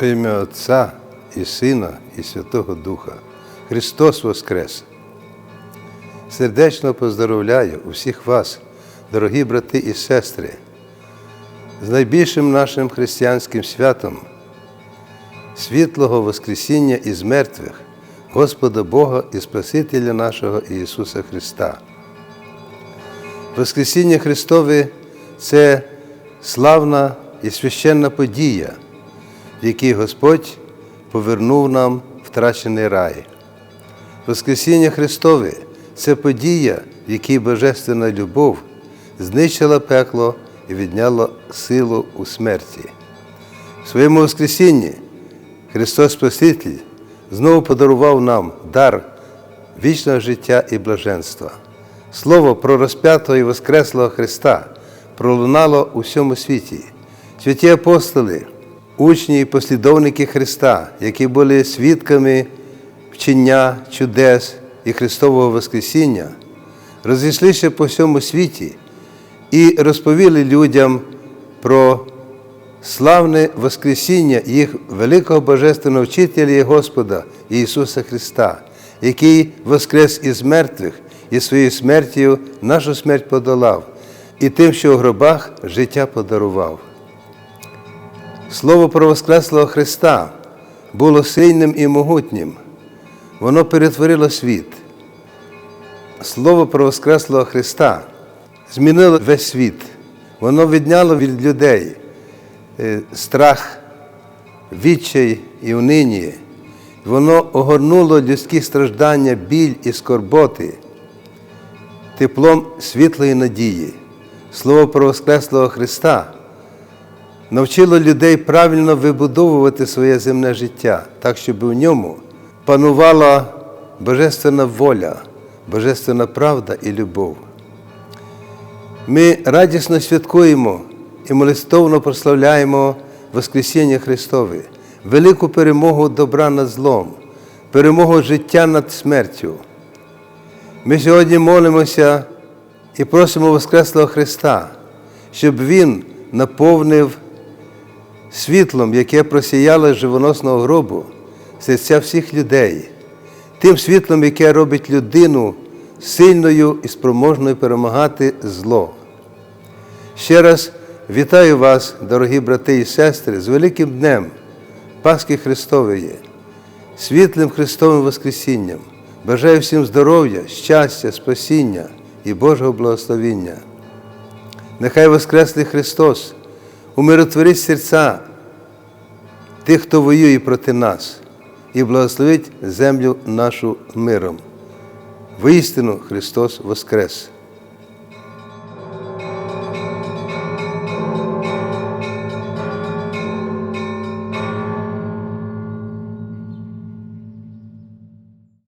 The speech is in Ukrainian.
Во ім'я Отця і Сина, і Святого Духа. Христос Воскрес! Сердечно поздоровляю усіх вас, дорогі брати і сестри, з найбільшим нашим християнським святом, світлого Воскресіння із мертвих, Господа Бога і Спасителя нашого Ісуса Христа. Воскресіння Христове це славна і священна подія, в якій Господь повернув нам втрачений рай. Воскресіння Христове це подія, в якій Божественна любов знищила пекло і відняла силу у смерті. В своєму Воскресінні Христос Спаситель знову подарував нам дар вічного життя і блаженства. Слово про розп'ятого і Воскреслого Христа пролунало у всьому світі. Святі апостоли, учні і послідовники Христа, які були свідками вчення чудес і Христового Воскресіння, розійшлися по всьому світі і розповіли людям про славне Воскресіння їх великого Божественного вчителя і Господа Ісуса Христа, який воскрес із мертвих і своєю смертю нашу смерть подолав, і тим, що у гробах життя подарував. Слово про Воскреслого Христа було сильним і могутнім. Воно перетворило світ. Слово про Воскреслого Христа змінило весь світ. Воно відняло від людей е, страх, відчай і унині. Воно огорнуло людські страждання, біль і скорботи, теплом світлої надії. Слово про Воскреслого Христа навчило людей правильно вибудовувати своє земне життя, так, щоб у ньому панувала божественна воля, божественна правда і любов. Ми радісно святкуємо і молитовно прославляємо Воскресіння Христове, велику перемогу добра над злом, перемогу життя над смертю. Ми сьогодні молимося і просимо Воскреслого Христа, щоб Він наповнив світлом, яке просіяло з живоносного гробу, серця всіх людей, тим світлом, яке робить людину сильною і спроможною перемагати зло. Ще раз вітаю вас, дорогі брати і сестри, з великим днем Пасхи Христової, світлим Христовим Воскресінням. Бажаю всім здоров'я, щастя, спасіння і Божого благословіння. Нехай Воскреслий Христос умиротворить серця тих, хто воює проти нас, і благословить землю нашу миром. Воістину Христос Воскрес!